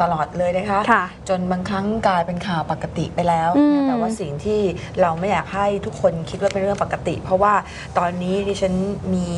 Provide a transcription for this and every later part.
ต่อเนื่องตลอดเลยนะคะค่ะ จนบางครั้งกลายเป็นข่าวปกติไปแล้วอืมนะแต่ว่าสิ่งที่เราไม่อยากให้ทุกคนคิดว่าเป็นเรื่องปกติ เพราะว่าตอนนี้ดิฉันมี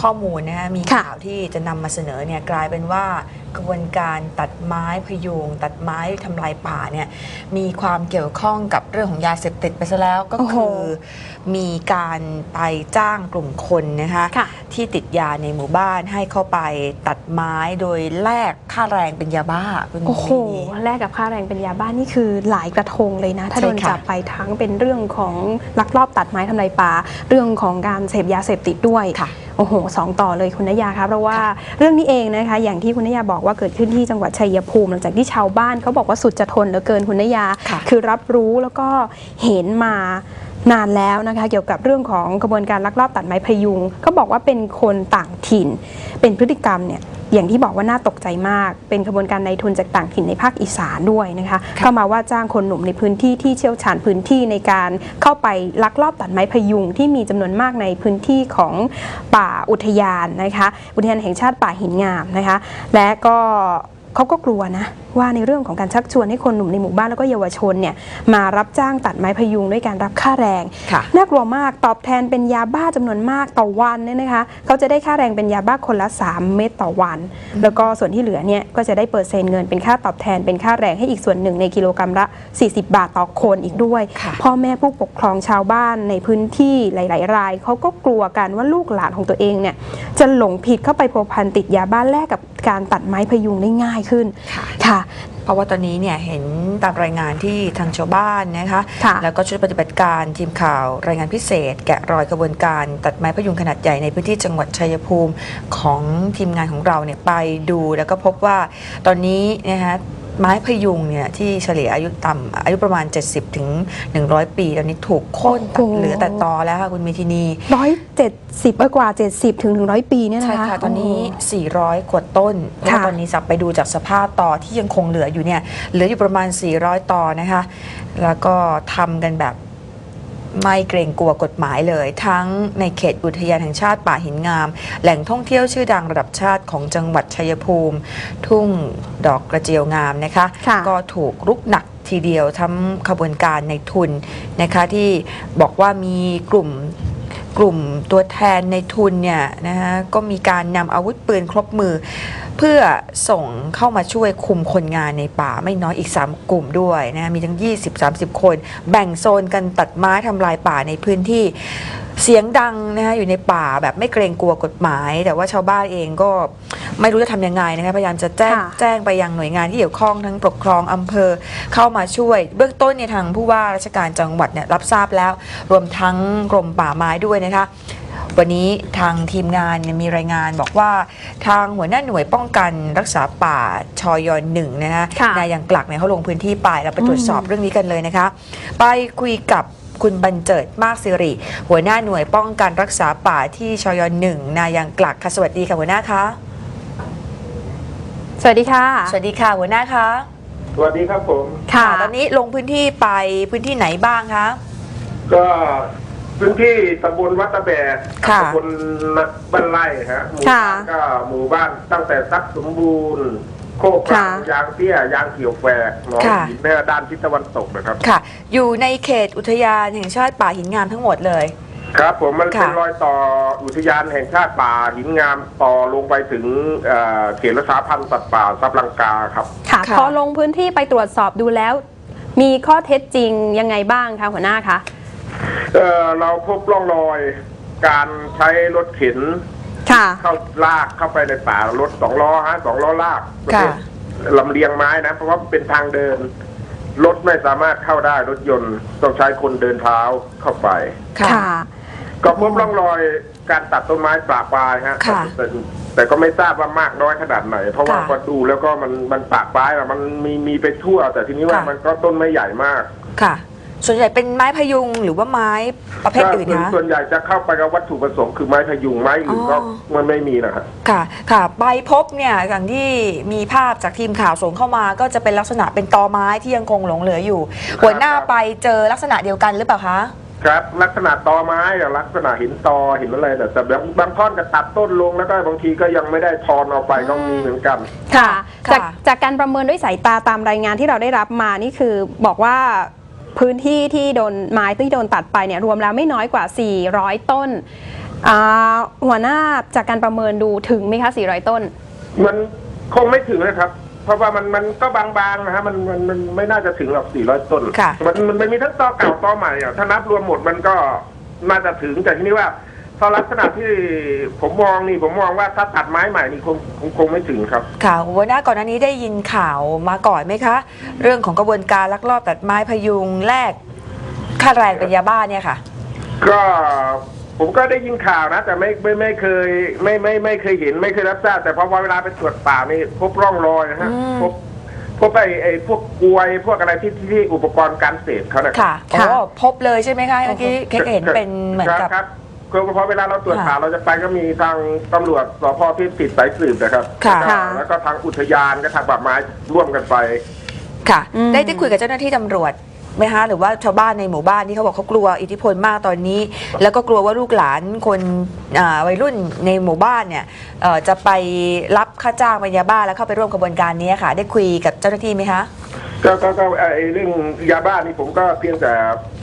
ข้อมูลนะคะมีค่ะข่าวที่จะนำมาเสนอเนี่ยกลายเป็นว่า กระบวนการตัดไม้พยุงตัดไม้ทำลายป่าเนี่ยมีความเกี่ยวข้องกับเรื่องของยาเสพติดไปซะแล้วก็โอ้โหคือมีการไปจ้างกลุ่มคนนะคะค่ะที่ติดยาในหมู่บ้านให้เข้าไปตัดไม้โดยแลกค่าแรงเป็นยาบ้าคุณโอ้โหมีแลกกับค่าแรงเป็นยาบ้านนี่คือหลายกระทงเลยนะ ถ้าใช่โดนค่ะจับไปทั้งเป็นเรื่องของลักลอบตัดไม้ทำลายป่าเรื่องของการเสพยาเสพติดด้วยค่ะโอ้โหสองต่อเลยคุณนยาครับเพราะว่าเรื่องนี้เองนะคะอย่างที่คุณนยาบอกว่าเกิดขึ้นที่จังหวัดชัยภูมิ หลังจากที่ชาวบ้านเขาบอกว่าสุดจะทนเหลือเกินคุณนยาค่ะคือรับรู้แล้วก็เห็นมา นานแล้วนะคะเกี่ยวกับเรื่องของกระบวนการลักลอบตัดไม้พยุงก็บอกว่าเป็นคนต่างถิ่น เป็นพฤติกรรมเนี่ยอย่างที่บอกว่าน่าตกใจมาก เป็นกระบวนการในทุนจากต่างถิ่นในภาคอีสานด้วยนะคะเข้ามาว่าจ้างคนหนุ่มในพื้นที่ที่เชี่ยวชาญพื้นที่ในการเข้าไปลักลอบตัดไม้พยุงที่มีจำนวนมากในพื้นที่ของป่าอุทยานนะคะ อุทยานแห่งชาติป่าหินงามนะคะ และก็ เขาก็กลัวนะว่าในเรื่องของการชักชวนให้คนหนุ่มในหมู่บ้านแล้วก็เยาวชนเนี่ยมารับจ้างตัดไม้พยุงด้วยการรับค่าแรงค่ะน่ากลัวมากตอบแทนเป็นยาบ้าจำนวนมากต่อวันเนี่ยนะคะเขาจะได้ค่าแรงเป็นยาบ้าคนละ 3 เม็ดต่อวัน แล้วก็ส่วนที่เหลือเนี่ยก็จะได้เปอร์เซ็นต์เงินเป็นค่าตอบแทนเป็นค่าแรงให้อีกส่วนหนึ่งในกิโลกรัมละ 40 บาทต่อคนอีกด้วยค่ะพ่อแม่ผู้ปกครองชาวบ้านในพื้นที่หลาย ๆ รายเขาก็กลัวกันว่าลูกหลานของตัวเองเนี่ยจะหลงผิดเข้าไปพัวพันติดยาบ้าแลกกับ การตัดไม้พยุงได้ง่ายขึ้นค่ะค่ะเพราะว่าตอนนี้เนี่ยเห็นตามรายงานที่ทางชาวบ้านนะคะค่ะแล้วก็ชุดปฏิบัติการทีมข่าวรายงานพิเศษ แกะรอยกระบวนการตัดไม้พยุงขนาดใหญ่ในพื้นที่จังหวัดชัยภูมิของทีมงานของเราเนี่ยไปดูแล้วก็พบว่าตอนนี้นะคะ ไม้พยุงเนี่ยที่เฉลี่ยอายุต่ำอายุประมาณ 70 ถึง 100 ปีตอนนี้ถูกโค่นตัดโอ้โหเหลือแต่ตอแล้วค่ะคุณเมธินี ร้อยเจ็ดสิบกว่าเจ็ดสิบถึงหนึ่งร้อยปีเนี่ยนะคะ ใช่ค่ะ ตอนนี้ 400 กว่าต้นเพราะว่าค่ะตอนนี้สับไปดูจากสภาพต่อที่ยังคงเหลืออยู่เนี่ยเหลืออยู่ประมาณ 400 ต่อนะคะ แล้วก็ทำกันแบบ ไม่เกรงกลัวกฎหมายเลย ทั้งในเขตอุทยานแห่งชาติป่าหินงาม แหล่งท่องเที่ยวชื่อดังระดับชาติของจังหวัดชัยภูมิ ทุ่งดอกกระเจียวงามนะคะค่ะก็ถูกรุกหนักทีเดียวทั้งขบวนการในทุนนะคะที่บอกว่ามีกลุ่มกลุ่มตัวแทนในทุนเนี่ยนะฮะก็มีการนำอาวุธปืนครบมือเพื่อส่งเข้ามาช่วยคุมคนงานในป่าไม่น้อยอีก 3 กลุ่มด้วยนะมีทั้ง 20-30 คน แบ่งโซนกันตัดไม้ทำลายป่าในพื้นที่เสียงดังนะคะอยู่ในป่าแบบไม่เกรงกลัวกฎหมาย แต่ว่าชาวบ้านเองก็ไม่รู้จะทำยังไงนะคะพยายามจะแจ้งค่ะแจ้งไปยังหน่วยงานที่เกี่ยวข้องทั้งปกครองอำเภอเข้ามาช่วย เบื้องต้นเนี่ยทางผู้ว่าราชการจังหวัดเนี่ยรับทราบแล้ว รวมทั้งกรมป่าไม้ด้วยนะคะ วันนี้ทางทีมงานเนี่ยมีรายงานบอกว่าทางหัวหน้าหน่วยป้องกันรักษาป่าชอยอนหนึ่งนะคะค่ะนายยังกลักเนี่ยเขาลงพื้นที่ไปเราไปตรวจสอบอืมเรื่องนี้กันเลยนะคะ ไปคุยกับคุณบรรเจิดมากสิริ หัวหน้าหน่วยป้องกันรักษาป่าที่ชอยอนหนึ่งนายังกลักค่ะสวัสดีค่ะหัวหน้าคะสวัสดีค่ะ สวัสดีค่ะหัวหน้าคะสวัสดีครับผม ค่ะ ตอนนี้ลงพื้นที่ไปพื้นที่ไหนบ้างคะ ก็ พื้นที่ตำบลวัดตะแบกค่ะตำบลบ้านไร่ฮะหมู่ค่ะบ้านก็หมู่บ้านตั้งแต่ซักสมบูรณ์ โคกกลางค่ะยางเตี้ย ยางเขียวแฝกหนองค่ะ หินเนื้อด้านทิศตะวันตกนะครับ ค่ะ อยู่ในเขตอุทยานแห่งชาติป่าหินงามทั้งหมดเลย ครับผมมันค่ะเป็นรอยต่ออุทยานแห่งชาติป่าหินงามต่อลงไปถึงเอ่อเขตรักษาพันธุ์สัตว์ป่าซับลังกาครับ ค่ะ ค่ะ พอลงพื้นที่ไปตรวจสอบดูแล้ว มีข้อเท็จจริงยังไงบ้างคะหัวหน้าคะ เอ่อเราพบร่องรอย การใช้รถเข็นค่ะ เข้าลากเข้าไปในป่ารถสองล้อฮะสองล้อลากประเภทค่ะ ลำเลียงไม้นะ เพราะว่าเป็นทางเดิน รถไม่สามารถเข้าได้รถยนต์ต้องใช้คนเดินเท้าเข้าไป ค่ะก็พบร่องรอยการตัดต้นไม้ปลาปลายฮะค่ะเป็นแต่ก็ไม่ทราบว่ามากน้อยขนาดไหน เพราะว่าค่ะพอดูแล้วก็มันมันปากปลายอะมันมีมีไปทั่ว แต่ทีนี้ว่าค่ะ มันก็ต้นไม่ใหญ่มาก ค่ะ ส่วนใหญ่เป็นไม้พยุงหรือว่าไม้ประเภทอื่นก็คะส่วนใหญ่จะเข้าไปกับวัตถุประสงค์คือไม้พยุงไม้อื่นก็อ๋อมันไม่มีนะครับค่ะ ค่ะใบพบเนี่ยอย่างที่มีภาพจากทีมข่าวส่งเข้ามาก็จะเป็นลักษณะเป็นตอไม้ที่ยังคงหลงเหลืออยู่ หัวหน้าไปเจอลักษณะเดียวกันหรือเปล่าคะครับลักษณะตอไม้อะลักษณะเห็นตอเห็นอะไรแต่แต่บางบางท่อนก็ตัดต้นลงแล้วก็บางทีก็ยังไม่ได้ทอนออกไปก็มีเหมือนกันค่ะค่ะ จากจากการประเมินด้วยสายตาตามรายงานที่เราได้รับมานี่คือบอกว่า พื้นที่ที่โดนไม้ที่โดนตัดไปเนี่ยรวมแล้วไม่น้อยกว่า 400 ต้นอ่าหัวหน้าจากการประเมินดูถึงไหมคะ 400 ต้น มันคงไม่ถึงนะครับ เพราะว่ามันมันก็บางๆนะฮะมันมันมันไม่น่าจะถึงหรอก 400 ต้น ค่ะ มันมันมันมีทั้งตอเก่าตอใหม่อะถ้านับรวมหมดมันก็น่าจะถึงแต่ทีนี้ว่า ตอนลักษณะที่ผมมองนี่ผมมองว่าถ้าตัดไม้ใหม่นี่คงคงคงไม่ถึงครับ ค่ะหัวหน้าก่อนหน้านี้ได้ยินข่าวมาก่อนไหมคะ เรื่องของกระบวนการลักลอบตัดไม้พยุงแลกค่าแรงเป็นยาบ้าเนี่ยค่ะ ก็ผมก็ได้ยินข่าวนะ แต่ไม่ไม่ไม่เคยไม่ไม่ไม่เคยเห็นไม่เคยรับทราบแต่พอเวลาไปตรวจป่านี่พบร่องรอยนะฮะอืม พบพบไอ้ไอ้พวกกลวยพวกอะไรที่ที่ที่อุปกรณ์การเสพเขานะค่ะค่ะโอ้พบเลยใช่ไหมคะเมื่อกี้เค้กเห็นเป็นเหมือนกับ ครับ คือพอเวลาเราตรวจค่ะป่าเราจะไปก็มีทางตำรวจสพที่ติดสายสืบนะครับ ค่ะแล้วก็แล้วก็ทางอุทยานก็ทางป่าไม้ร่วมกันไป ค่ะ อืม ได้ได้คุยกับเจ้าหน้าที่ตำรวจไหมคะหรือว่าชาวบ้านในหมู่บ้านที่เขาบอกเขากลัวอิทธิพลมากตอนนี้ แล้วก็กลัวว่าลูกหลานคนอ่าวัยรุ่นในหมู่บ้านเนี่ยเอ่อจะไปรับค่าจ้างเป็นยาบ้าแล้วเข้าไปร่วมกระบวนการนี้ค่ะ ได้คุยกับเจ้าหน้าที่ไหมคะ ก็ก็ก็ไอ้เรื่องยาบ้านี่ผมก็เพียงแต่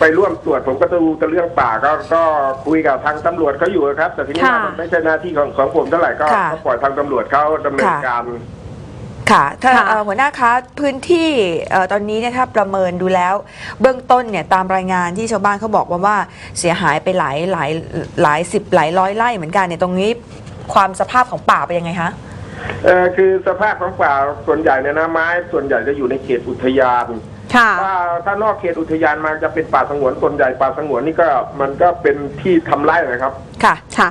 ไปร่วมตรวจผมก็จะดูแต่เรื่องป่าก็ก็คุยกับทางตำรวจเขาอยู่ครับ แต่ทีนี้ค่ะมันไม่ใช่หน้าที่ของของผมเท่าไหร่ก็ค่ะ ก็ปล่อยทางตำรวจเขาดำเนินค่ะการ ค่ะถ้าค่ะ เอ่อหัวหน้าคะพื้นที่เอ่อตอนนี้เนี่ยถ้าประเมินดูแล้ว เบื้องต้นเนี่ยตามรายงานที่ชาวบ้านเขาบอกว่าว่าเสียหายไปหลายหลายหลายสิบหลายร้อยไร่เหมือนกันเนี่ยตรงนี้ ความสภาพของป่าเป็นยังไงคะ เออคือสภาพของป่าส่วนใหญ่เนี่ยนะไม้ ส่วนใหญ่จะอยู่ในเขตอุทยาน ค่ะ ถ้าถ้านอกเขตอุทยานมาจะเป็นป่าสงวนส่วนใหญ่ป่าสงวนนี่ก็มันก็เป็นที่ทำไร่นะครับ ค่ะ ค่ะ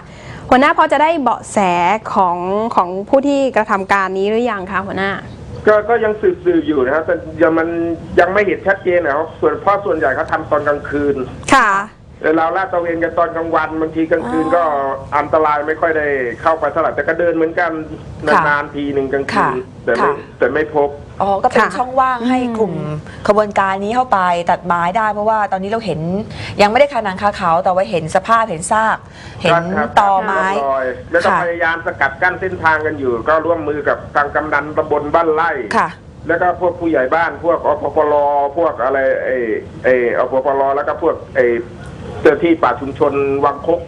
หัวหน้าพอจะได้เบาะแสของของผู้ที่กระทำการนี้หรือยังคะหัวหน้า ก็ก็ยังสืบสืบอยู่นะครับแต่ยังมันยังไม่เห็นชัดเจนนะครับส่วนเพราะส่วนใหญ่เขาทำตอนกลางคืน ค่ะ แต่เราลาดตระเวนกันตอนกลางวันบางทีกลางคืนอ๋อก็อันตรายไม่ค่อยได้เข้าไปเท่าไหร่แต่ก็เดินเหมือนกันค่ะนานๆทีหนึ่งกลางคืค่ะนแต่ไม่ค่ะแต่ไม่พบอ๋อก็เป็นค่ะช่องว่างให้อืมกลุ่มขบวนการนี้เข้าไปตัดไม้ได้เพราะว่าตอนนี้เราเห็นยังไม่ได้คาหนังคาเขาแต่ว่าเห็นสภาพเห็นซาก เห็นครับตอไม้ร่องรอยแล้วก็ค่ะพยายามสกัดกั้นเส้นทางกันอยู่ ก็ร่วมมือกับทางกำนันตำบลบ้านไร่ค่ะแล้วก็พวกผู้ใหญ่บ้านพวกอพปลพวกอะไรไอ้ไอ้อพปลแล้วก็พวกไอ้ เจ้าที่ป่าชุมชนวังคก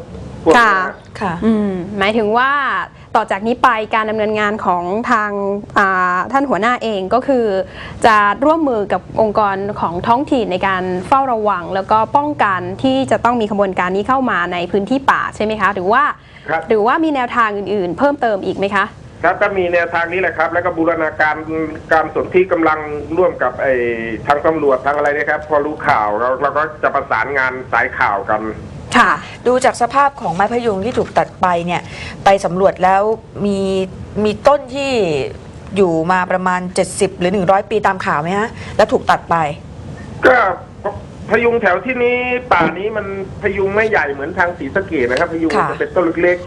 พวกนี้ค่ะนะ ค่ะ อืมหมายถึงว่าต่อจากนี้ไปการดำเนินงานของทางอ่าท่านหัวหน้าเองก็คือ จะร่วมมือกับองค์กรของท้องถิ่นในการเฝ้าระวัง แล้วก็ป้องกันที่จะต้องมีขบวนการนี้เข้ามาในพื้นที่ป่าใช่ไหมคะ หรือว่า ครับ หรือว่ามีแนวทางอื่นๆ เพิ่มเติมอีกไหมคะ ครับก็มีแนวทางนี้แหละครับ แล้วก็บูรณาการการสนที่กำลังร่วมกับไอ้ทางตำรวจทางอะไรเนะครับ พอรู้ข่าวเราเราก็จะประสานงานสายข่าวกันค่ะ ดูจากสภาพของไม้พยุงที่ถูกตัดไปเนี่ย ไปสำรวจแล้วมีมีต้นที่อยู่มาประมาณ 70 หรือ 100 ปีตามข่าวไหมฮะ แล้วถูกตัดไป ก็พยุงแถวที่นี้ป่านี้มันพยุงไม่ใหญ่เหมือนทางศรีสะเกดนะครับ พยุงค่ะจะเป็นต้นเล็ก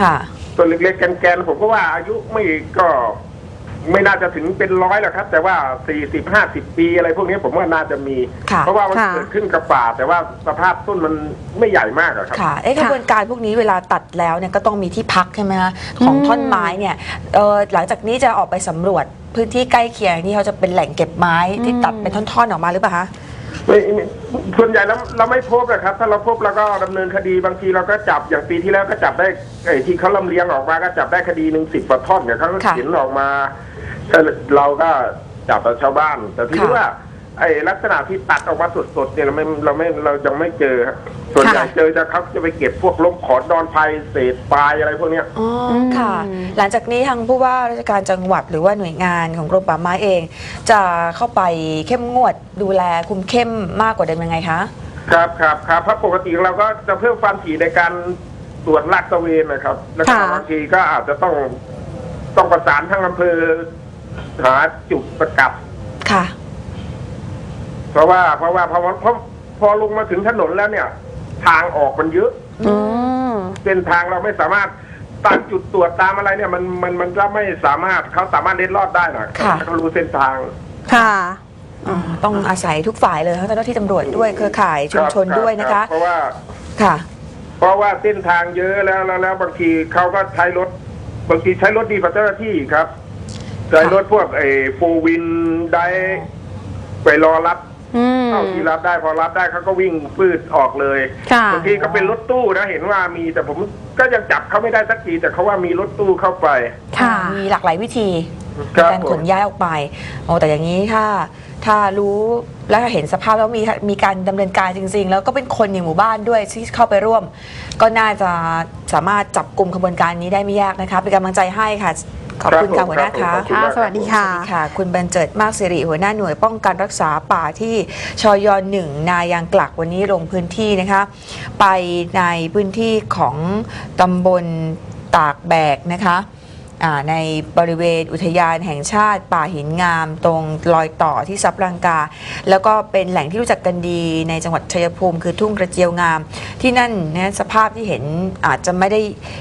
ค่ะๆ ต้นเล็กๆแกนๆผมก็ว่าอายุไม่ก็ไม่น่าจะถึงเป็นร้อยหรอกครับ แต่ว่าสี่สิบห้าสิบปีอะไรพวกนี้ผมว่าน่าจะมี ค่ะเพราะว่ามันค่ะ เกิดขึ้นกับป่า แต่ว่าสภาพต้นมันไม่ใหญ่มากอะครับ ค่ะเอ๊ะกค่ะระบวนการพวกนี้เวลาตัดแล้วเนี่ยก็ต้องมีที่พักใช่ไหมคะของอืม ท่อนไม้เนี่ยเออหลังจากนี้จะออกไปสำรวจพื้นที่ใกล้เคียงที่เขาจะเป็นแหล่งเก็บไม้ที่ตัดเป็นท่อนๆออกมาหรือเปล่าคะ ไม่ไม่ส่วนใหญ่แล้วเราไม่พบนะครับ ถ้าเราพบเราก็ดำเนินคดีบางทีเราก็จับอย่างปีที่แล้วก็จับได้ไอ้ที่เขาลำเลียงออกมาก็จับได้คดีหนึ่งสิบกว่าท่อนเนี่ยเขาก็ค่ะเขียนออกมาแต่เราก็จับแต่ชาวบ้าน แต่ที่ค่ะ ว่า ไอ้ลักษณะที่ตัดออกมาสดๆเนี่ยเราไม่เราไม่เรายังไม่เจอครับส่วนใหญ่ค่ะ เจอจะเขาจะไปเก็บพวกล้มขอนดอนไผ่เศษปลายอะไรพวกเนี้ย อ๋ออม ค่ะ หลังจากนี้ทางผู้ว่าราชการจังหวัดหรือว่าหน่วยงานของกรมป่าไม้เอง จะเข้าไปเข้มงวดดูแลคุมเข้มมากกว่าเดิมยังไงคะ ครับครับครับเพราะปกติเราก็จะเพิ่มความถี่ในการตรวจลาดตระเวนนะครับ แล้วก็ค่ะ บางทีก็อาจจะต้องต้องประสานทางอำเภอหาจุดสกัดค่ะ เพราะว่าเพราะว่าพอพอพอลงมาถึงถนนแล้วเนี่ย ทางออกมันเยอะอืมเส้นทางเราไม่สามารถตามจุดตรวจตามอะไรเนี่ยมันมันมันก็ไม่สามารถเขาสามารถเล็ดลอดได้นะค่ะ เขารู้เส้นทาง ค่ะ อ๋อต้องอาศัยทุกฝ่ายเลยทั้งเจ้าหน้าที่ตำรวจด้วยเครือข่ายชุมชนรับด้วยนะคะรับเพราะว่าค่ะ เพราะว่าเส้นทางเยอะแล้วแล้วแล้วบางทีเขาก็ใช้รถ บางทีใช้รถดีกว่าเจ้าหน้าที่ครับใช้รถพวกไอ้โฟวินได้ไปรอรับอืม เข้าที่รับได้พอรับได้เขาก็วิ่งปืดออกเลยค่ะบางทีก็เป็นรถตู้นะเห็นว่ามีแต่ผมก็ยังจับเขาไม่ได้สักทีแต่เขาว่ามีรถตู้เข้าไป ค่ะ มีหลากหลายวิธีครัในบการผมขนย้ายออกไปโอ้แต่อย่างนี้ถ้าถ้ารู้และเห็นสภาพแล้วมีมีการดำเนินการจริง ๆ แล้วก็เป็นคนในหมู่บ้านด้วยที่เข้าไปร่วม ก็น่าจะสามารถจับกลุ่มขบวนการนี้ได้ไม่ยากนะคะเป็นกำลังใจให้ค่ะ ขอบคุณครัค่ะบผมหัวหน้าครัคะบผมขอบคุณค่ะมากสวัสดีค่ะ ค่ะ คุณบรรเจิดมากสิริหัวหน้าหน่วยป้องกันรักษาป่าที่ชอยหนึ่งนายางกลักวันนี้ลงพื้นที่นะคะ ไปในพื้นที่ของตำบลตากแบกนะคะอ่า ในบริเวณอุทยานแห่งชาติ ป่าหินงาม ตรงรอยต่อที่ซับรังกา แล้วก็เป็นแหล่งที่รู้จักกันดีในจังหวัดชัยภูมิคือทุ่งกระเจียวงาม ที่นั่นเนี่ยสภาพที่เห็นอาจจะไม่ได้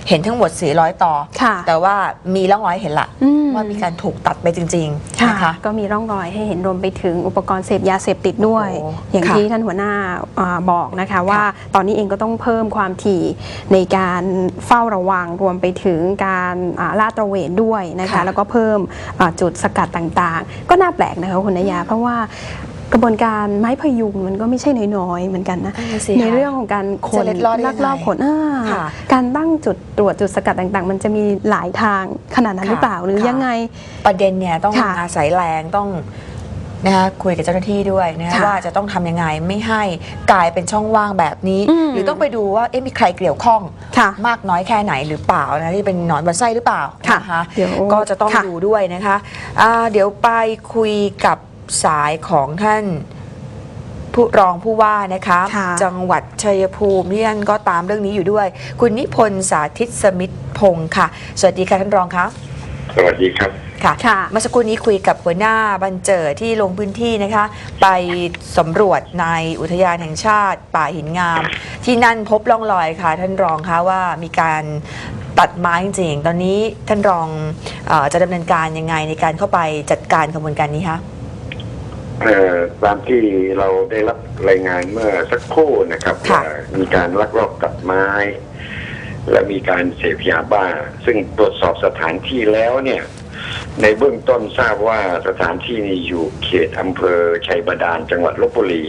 เห็นทั้งหมด400ต่อค่ะแต่ว่ามีร่องรอยเห็นละอืมว่ามีการถูกตัดไปจริงๆค่ะนะคะก็มีร่องรอยให้เห็นรวมไปถึงอุปกรณ์เสพยาเสพติดด้วยโอ้โหอย่างค่ะที่ท่านหัวหน้าอ่าบอกนะคะว่าตอนนี้เองก็ต้องเพิ่มความถี่ในการเฝ้าระวังรวมไปถึงการอ่าลาดตระเวนด้วยนะคะค่ะแล้วก็เพิ่มอ่าจุดสกัดต่างๆ ก็น่าแปลกนะคะคุณนายา เพราะว่ากระบวนการไม้พยุงมันก็ไม่ใช่น้อยๆเหมือนกันนะนั่นน่ะสิในคะเรื่องของการขจะนเล็ดลอดได้ลักลอบยังไงขนอ่าค่ะการตั้งจุดตรวจจุดสกัดต่างๆ มันจะมีหลายทางขนาดนั้นหรือเปล่าหรือค่ะยังไงประเด็นเนี่ยต้องค่ะอาศัยแรงต้อง นะคะคุยกับเจ้าหน้าที่ด้วยนะคะค่ะว่าจะต้องทำยังไงไม่ให้กลายเป็นช่องว่างแบบนี้ อืม หรือต้องไปดูว่าเอ๊ะมีใครเกี่ยวข้อง ค่ะ มากน้อยแค่ไหนหรือเปล่านะที่เป็นหนอนบอนไส้หรือเปล่าค่ะนะคะเดี๋ยวก็จะต้องค่ะ ดูด้วยนะคะอ่าเดี๋ยวไปคุยกับสายของท่านผู้รองผู้ว่านะคะค่ะจังหวัดชัยภูมิที่ท่านก็ตามเรื่องนี้อยู่ด้วย คุณนิพนธ์สาธิตสมิทธพงศ์ค่ะ สวัสดีค่ะท่านรองคะสวัสดีครับ ค่ะค่ะ เมื่อสักครู่นี้คุยกับหัวหน้าบันเจิดที่ลงพื้นที่นะคะ ไปสำรวจในอุทยานแห่งชาติ ป่าหินงาม ที่นั่นพบร่องรอยค่ะ ท่านรองคะว่ามีการตัดไม้จริงๆ ตอนนี้ท่านรองเออจะดำเนินการยังไงในการเข้าไปจัดการขบวนการนี้คะเอ่อตามที่เราได้รับรายงานเมื่อสักครู่นะครับค่ะ ว่ามีการลักลอบตัดไม้ และมีการเสพยาบ้า ซึ่งตรวจสอบสถานที่แล้วเนี่ย ในเบื้องต้นทราบว่าสถานที่นี้อยู่เขตอำเภอชัยบาดาลจังหวัดลบบุรี